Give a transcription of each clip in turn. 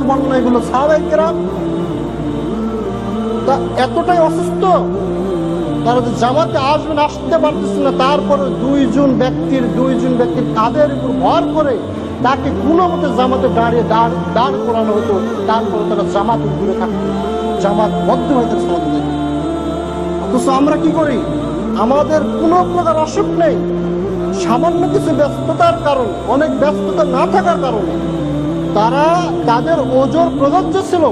হাদিসের বর্ণনা এগুলো। সাহাবাই তা এতটাই অসুস্থ, তারা যে জামাতে আসবেন, আসতে পারতেছে না। তারপরে দুইজন ব্যক্তির দুইজন ব্যক্তির কাদের উপর ভর করে তাকে কোনো মতে জামাতে দাঁড়িয়ে দাঁড় দাঁড় করানো হতো। তারপরে তারা জামাত ঘুরে থাকতো জামাত বদ্ধ হয়ে যেত অথচ আমরা কি করি? আমাদের কোনো প্রকার অসুখ নেই। সামান্য কিছু ব্যস্ততার কারণ, অনেক ব্যস্ততা না থাকার কারণে তারা তাদের ওজোর প্রযোজ্য ছিল।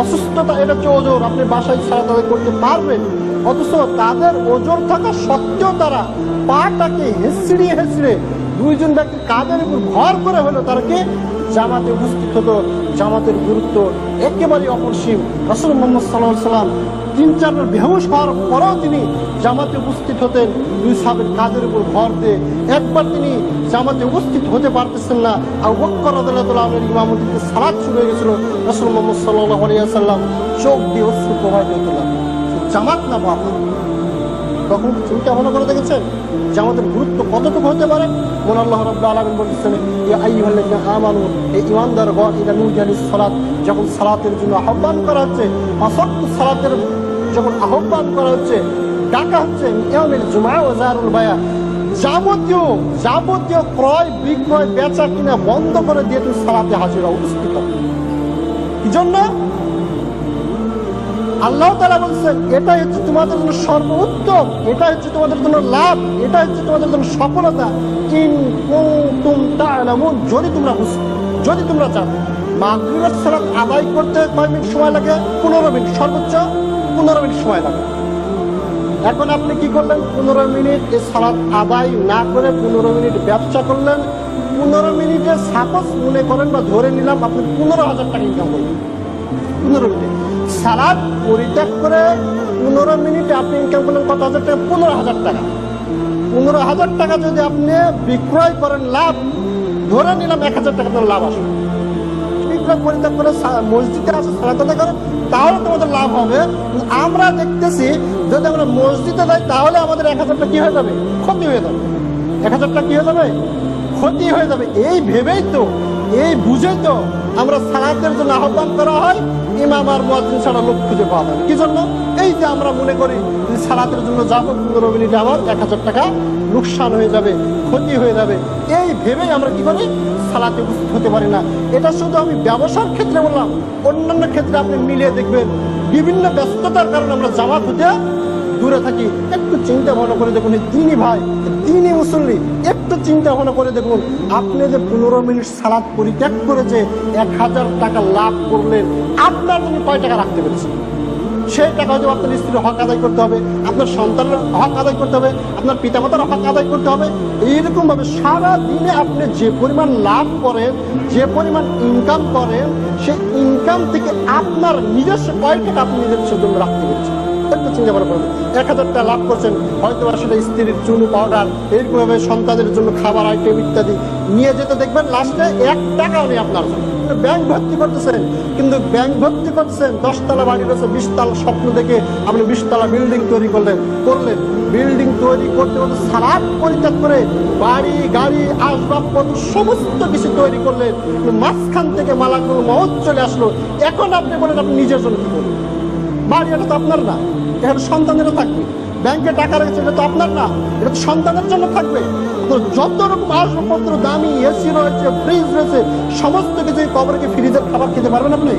অসুস্থতা এটা হচ্ছে ওজোর? আপনি বাসায় ছাড়া তাদের করতে পারবেন। অথচ তাদের ওজোর থাকা সত্ত্বেও তারা পাটাকে হেসড়িয়ে হেসড়ে দুইজন ব্যক্তি কাদের উপর ভর করে হলো তারা কি জামাতে উপস্থিত হতো। জামাতের গুরুত্ব একেবারে অপরিসীম। রসুল মোহাম্মদ সাল্লাহ সাল্লাম তিন চারবার বেহুশ হওয়ার পরেও তিনি জামাতে উপস্থিত হতেন। দুই সাবের কাজের উপর ভর দিয়ে একবার তিনি জামাতে উপস্থিত হতে পারতেছেন না। আর বক্কর আদালতুল্লাহের ইমামতিতে সালাদ শুরু হয়ে গেছিল। রসুল মোহাম্মদ সাল্লাহ আলিয়াল্লাম চোখ দিয়ে অশ্রু প্রবাহিত হতে লাগল। জামাত না বাবা তখন চিন্তা ভাবনা করে দেখেছেন যে আমাদের গুরুত্ব কতটুকু হতে পারে মন আল্লাহ রব্লা আলমিন আইহাল্লাহ আমানু, এই ইমানদার গড় এটা নুজানি সালাত যখন সালাতের জন্য আহ্বান করা হচ্ছে অসত্য সালাতের যখন আহ্বান করা হচ্ছে, ডাকা হচ্ছে ইয়ামিল জুমা ও জারুল বায়া যাবতীয় যাবতীয় ক্রয়, বিক্রয়, বেচা কিনা বন্ধ করে দিয়ে তুমি সালাতে হাজিরা, উপস্থিত। কি জন্য আল্লাহ তালা বলছেন এটা হচ্ছে তোমাদের জন্য সর্বোত্তম, এটা হচ্ছে তোমাদের জন্য লাভ, এটা হচ্ছে তোমাদের জন্য সফলতা। ইন তা'লামুন যদি তোমরা যদি তোমরা জানো মাগরিবের সালাত আদায় করতে কয় মিনিট সময় লাগে? পনেরো মিনিট, সর্বোচ্চ পনেরো মিনিট সময় লাগে। এখন আপনি কি করলেন? পনেরো মিনিট এই সালাত আদায় না করে পনেরো মিনিট ব্যবসা করলেন। পনেরো মিনিটে সাপোজ মনে করেন বা ধরে নিলাম আপনি পনেরো হাজার টাকা ইনকাম করলেন। পনেরো মিনিট। সালাদ পরিত্যাগ করে পনেরো মিনিটে আপনি ইনকাম করলেন কত হাজার টাকা? পনেরো হাজার টাকা। পনেরো হাজার টাকা যদি আপনি বিক্রয় করেন লাভ, ধরে নিলাম এক হাজার টাকা আপনার লাভ আসবে। বিক্রয় পরিত্যাগ করে মসজিদে আসে সালাত আদায় করে, তাহলে তোমাদের লাভ হবে। আমরা দেখতেছি, যদি আমরা মসজিদে যাই, তাহলে আমাদের এক হাজার টাকা কি হয়ে যাবে? ক্ষতি হয়ে যাবে। এক হাজার টাকা কি হয়ে যাবে? ক্ষতি হয়ে যাবে। এই ভেবেই তো, এই বুঝেই তো আমরা সালাতের জন্য আহ্বান করা হয়। ইমাম আর মুয়াজ্জিন ছাড়া লোক খুঁজে পাওয়া যাবে। কি জন্য? এই যে আমরা মনে করি যে সালাতের জন্য যাব পনেরো মিনিটে আমার এক হাজার টাকা লোকসান হয়ে যাবে, ক্ষতি হয়ে যাবে। এই ভেবেই আমরা কি করি? সালাতে উপস্থিত হতে পারি না। এটা শুধু আমি ব্যবসার ক্ষেত্রে বললাম, অন্যান্য ক্ষেত্রে আপনি মিলিয়ে দেখবেন, বিভিন্ন ব্যস্ততার কারণে আমরা জামাত হতে দূরে থাকি। একটু চিন্তা ভাবনা করে দেখুন তিনি ভাই তিনি মুসল্লি চিন্তা ভাবনা করে দেখুন, আপনি যে পনেরো মিনিট সালাদ পরিত্যাগ করে যে এক হাজার টাকা লাভ করলেন আপনার জন্য কয় টাকা রাখতে পেরেছেন সেই টাকা হয়তো আপনার স্ত্রীর হক আদায় করতে হবে, আপনার সন্তানের হক আদায় করতে হবে, আপনার পিতামাতার হক আদায় করতে হবে। এইরকম ভাবে সারা দিনে আপনি যে পরিমাণ লাভ করেন, যে পরিমাণ ইনকাম করেন, সেই ইনকাম থেকে আপনার নিজস্ব কয় টাকা আপনি নিজের জন্য রাখতে পেরেছেন? একটু চিন্তা ভাবনা করবেন এক হাজার টাকা লাভ করছেন, হয়তো আসলে স্ত্রীর চুনু পাউডার, এরকমভাবে সন্তানের জন্য খাবার আইটেম ইত্যাদি নিয়ে যেতে দেখবেন, লাস্টে এক টাকাও নেই আপনার। ব্যাংক ভর্তি করতেছেন, কিন্তু ব্যাংক ভর্তি করছেন দশতলা বাড়ি রয়েছে, বিশতলা স্বপ্ন দেখে আপনি বিশতলা বিল্ডিং তৈরি করলেন করলেন। বিল্ডিং তৈরি করতে করতে সারাত পরিত্যাগ করে বাড়ি, গাড়ি, আসবাবপত্র সমস্ত কিছু তৈরি করলেন। মাঝখান থেকে মালাকুল মহৎ চলে আসলো। এখন আপনি বলেন, আপনি নিজের জন্য কি করবেন? বাড়ি এটা তো আপনার না। এখানে সন্তানেরও থাকবে ব্যাংকে টাকা রেখেছে এটা তো আপনার না, এটা তো সন্তানের জন্য থাকবে। তো যত রকম আসবাবপত্র, দামি, এসি রয়েছে ফ্রিজ রয়েছে, সমস্ত কিছু কবরকে ফ্রিজের খাবার খেতে পারবেন আপনি?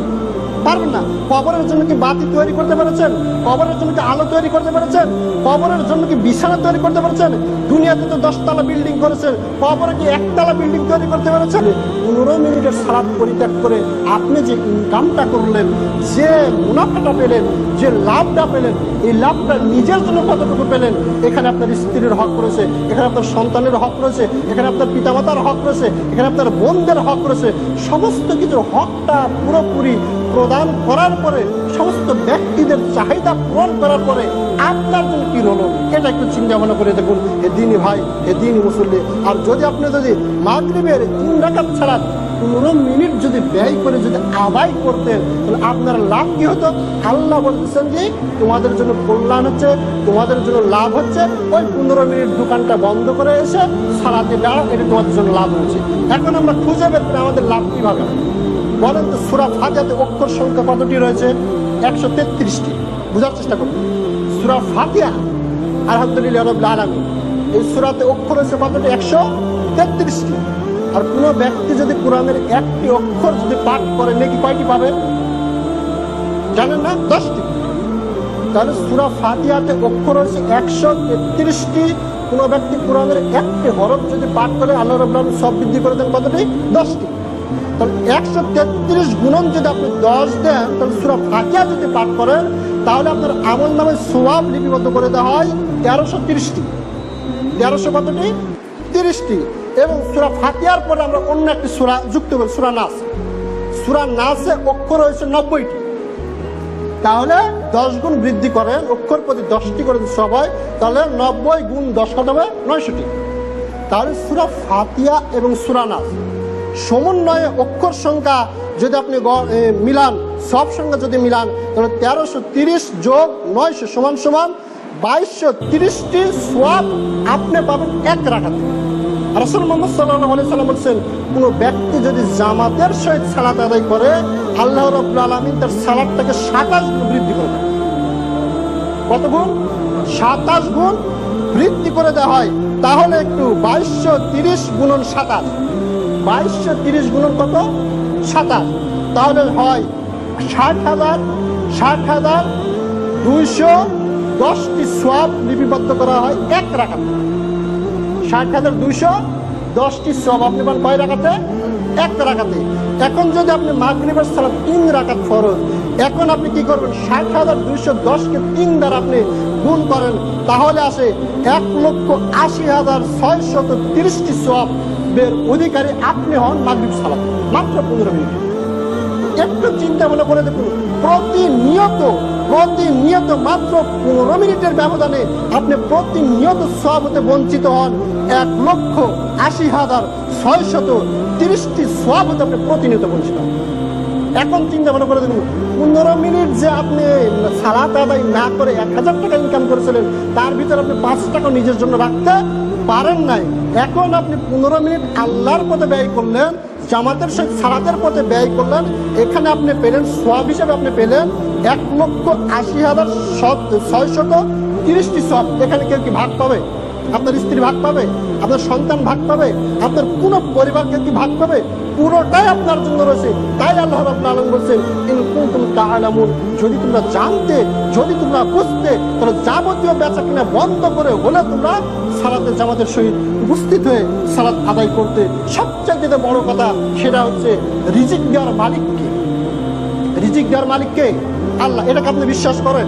পারবেন না। কবরের জন্য কি বাতি তৈরি করতে পেরেছেন? কবরের জন্য কি আলো তৈরি করতে পেরেছেন? কবরের জন্য কি বিছানা তৈরি করতে পেরেছেন? দুনিয়াতে তো দশতলা বিল্ডিং করেছেন। কবরে কি একতলা বিল্ডিং তৈরি করতে পেরেছেন? পনেরো মিনিটের সালাদ পরিত্যাগ করে আপনি যে ইনকামটা করলেন, যে মুনাফাটা পেলেন, যে লাভটা পেলেন, এই লাভটা নিজের জন্য কতটুকু পেলেন? এখানে আপনার স্ত্রীর হক রয়েছে, এখানে আপনার সন্তানের হক রয়েছে, এখানে আপনার পিতামাতার হক রয়েছে, এখানে আপনার বোনদের হক রয়েছে। সমস্ত কিছুর হকটা পুরোপুরি প্রদান করার পরে, সমস্ত ব্যক্তিদের চাহিদা পূরণ করার পরে আপনার জন্য কি হলো? এটা একটু চিন্তা ভাবনা করে দেখুন। এ দিনই ভাই, এ দিনই মুসল্লি। আর যদি আপনি যদি মাগরিবের তিন রাকাত ছাড়া পনেরো মিনিট যদি ব্যয় করে যদি আদায় করতেন, তাহলে আপনার লাভ কি হতো? আল্লাহ বলতেছেন যে, তোমাদের জন্য কল্যাণ হচ্ছে, তোমাদের জন্য লাভ হচ্ছে। ওই পনেরো মিনিট দোকানটা বন্ধ করে এসে সারাতে দাঁড়া এটা তোমাদের জন্য লাভ হচ্ছে। এখন আমরা খুঁজে বের আমাদের লাভ কীভাবে বলেন তো সুরা ফাতিহাতে অক্ষর সংখ্যা কতটি রয়েছে? একশো তেত্রিশটি। বোঝার চেষ্টা করুন। সুরা ফাতিহা, আলহামদুলিল্লাহ রবিল আলমী এই সুরাতে অক্ষর রয়েছে কতটি একশো তেত্রিশটি। আর কোনো ব্যক্তি যদি কোরআনের একটি অক্ষর যদি পাঠ করে, নাকি কয়টি পাবে? জানেন না? দশটি। তাহলে সুরা ফাতিহাতে অক্ষর হচ্ছে একশো তেত্রিশটি। কোনো ব্যক্তি কোরআনের একটি হরফ যদি পাঠ করে, আল্লাহ রবুল্লাহ সব বৃদ্ধি করে দেন কতটি? দশটি। তাহলে একশো তেত্রিশ গুণন যদি আপনি দশ দেন, তাহলে সুরা ফাতিহা যদি পাঠ করেন, তাহলে আপনার আমল নামে সোয়াব লিপিবদ্ধ করে দেওয়া হয় তেরোশো তিরিশটি। তেরোশো কতটি? তিরিশটি। এবং সুরা ফাতিহার পরে আমরা অন্য একটি সুরা যুক্ত করি, সুরা নাস। সুরা নাসে অক্ষর হয়েছে নব্বইটি। তাহলে দশ গুণ বৃদ্ধি করেন, অক্ষর প্রতি দশটি করে যদি সবাই তাহলে নব্বই গুণ দশ কত হবে নয়শোটি। তাহলে সুরা ফাতিয়া এবং সুরা নাস। সমন্বয়ে অক্ষর সংখ্যা যদি আপনি মিলান, সব সংখ্যা যদি মিলান, তাহলে তেরোশো তিরিশ যোগ নয়শো সমান সমান বাইশশো তিরিশটি সোয়াব আপনি পাবেন এক রাখাতে। রসুল মোহাম্মদ সাল্লাহ সাল্লাম বলছেন, কোনো ব্যক্তি যদি জামাতের সহিত সালাত আদায় করে, আল্লাহ রব্লা আলমিন তার সালাদটাকে সাতাশ গুণ বৃদ্ধি করে দেয়। কত গুণ? সাতাশ গুণ বৃদ্ধি করে দেওয়া হয়। তাহলে একটু বাইশশো তিরিশ গুণন সাতাশ। বাইশশো তিরিশ গুণন কত? সাতাশ। তাহলে হয় ষাট হাজার ষাট হাজার দুইশো দশটি সোয়াব লিপিবদ্ধ করা হয় এক রাখাতে। ষাট হাজার দুইশো দশটি সব আপনি পান কয় রাখাতে? এক রাখাতে। এখন যদি আপনি মাগরিবের সালাদ তিন রাখাত ফরজ, এখন আপনি কি করবেন? ষাট হাজার দুইশো দশকে তিন দ্বারা আপনি গুণ করেন, তাহলে আসে এক লক্ষ আশি হাজার ছয় শত তিরিশটি সব বের অধিকারী আপনি হন মাগরিব সালাদ মাত্র পনেরো মিনিট। একটু চিন্তা মনে করে দেখুন, প্রতিনিয়ত প্রতিনিয়ত মাত্র পনেরো মিনিটের ব্যবধানে আপনি প্রতিনিয়ত সব হতে বঞ্চিত হন। এক লক্ষ আশি হাজার ছয় শত তিরিশটি সব হতে আপনি প্রতিনিয়ত বঞ্চিত হন। এখন চিন্তা ভালো করে দেখুন, পনেরো মিনিট যে আপনি সালাত আদায় না করে এক হাজার টাকা ইনকাম করেছিলেন, তার ভিতরে আপনি পাঁচ টাকা নিজের জন্য রাখতে পারেন নাই। এখন আপনি পনেরো মিনিট আল্লাহর পথে ব্যয় করলেন, জামাতের সহিত সালাতের পথে ব্যয় করলেন, এখানে আপনি পেলেন সব হিসেবে আপনি পেলেন এক লক্ষ আশি হাজার ছয় শত তিরিশটি সব এখানে কেউ কি ভাগ পাবে? আপনার স্ত্রী ভাগ পাবে, আপনার সন্তান ভাগ পাবে, আপনার কোনো পরিবারকে কি ভাগ পাবে? পুরোটাই আপনার জন্য রয়েছে। তাই আল্লাহ রাব্বুল আলামিন বলছেন, ইন কুনতুম তাআলামুন যদি তোমরা জানতে, যদি তোমরা বুঝতে, তাহলে যাবতীয় বেচা কিনা বন্ধ করে হলে তোমরা সালাতে জামাতের সহিত উপস্থিত হয়ে সালাত আদায় করতে। সবচাইতে বড় কথা, সেটা হচ্ছে রিজিক দেওয়ার মালিককে। রিজিক দেওয়ার মালিককে? আল্লাহ, এটাকে আপনি বিশ্বাস করেন?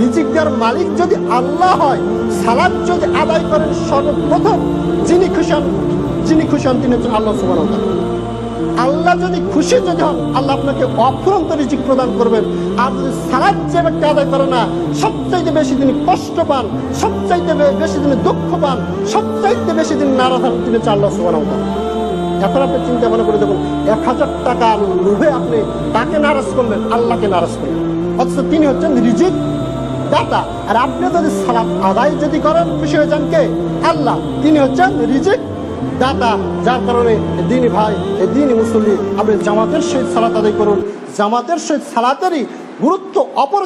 রিজিক দেওয়ার মালিক যদি আল্লাহ হয় সালাদ যদি আদায় করেন সর্বপ্রথম, যিনি খুশি হন, যিনি খুশি হন তিনি হচ্ছেন আল্লাহ সুবাহ আল্লাহ যদি খুশি যদি হন, আল্লাহ আপনাকে অফুরন্ত রিজিক প্রদান করবেন। আর যদি সালাদ যে ব্যক্তি আদায় করে না, সবচাইতে বেশি তিনি কষ্ট পান, সবচাইতে বেশি তিনি দুঃখ পান, সবচাইতে বেশি তিনি নারাজ হন, তিনি হচ্ছেন আল্লাহ সুবাহ এখন আপনি চিন্তা ভালো করে দেখুন, এক হাজার টাকার লোভে আপনি তাকে নারাজ করলেন? আল্লাহকে নারাজ করলেন। অথচ তিনি হচ্ছেন রিজিক দাতা, আর আপনি যদি সালাত আদায় যদি করেন, খুশি হয়ে কে? আল্লাহ। তিনি হচ্ছেন রিজিক দাতা, যার কারণে দিন ভাই দিন মুসল্লি, আপনি জামাতের সহিত সালাত আদায় করুন। জামাতের সহিত সালাতেরই গুরুত্ব অপরিসীম।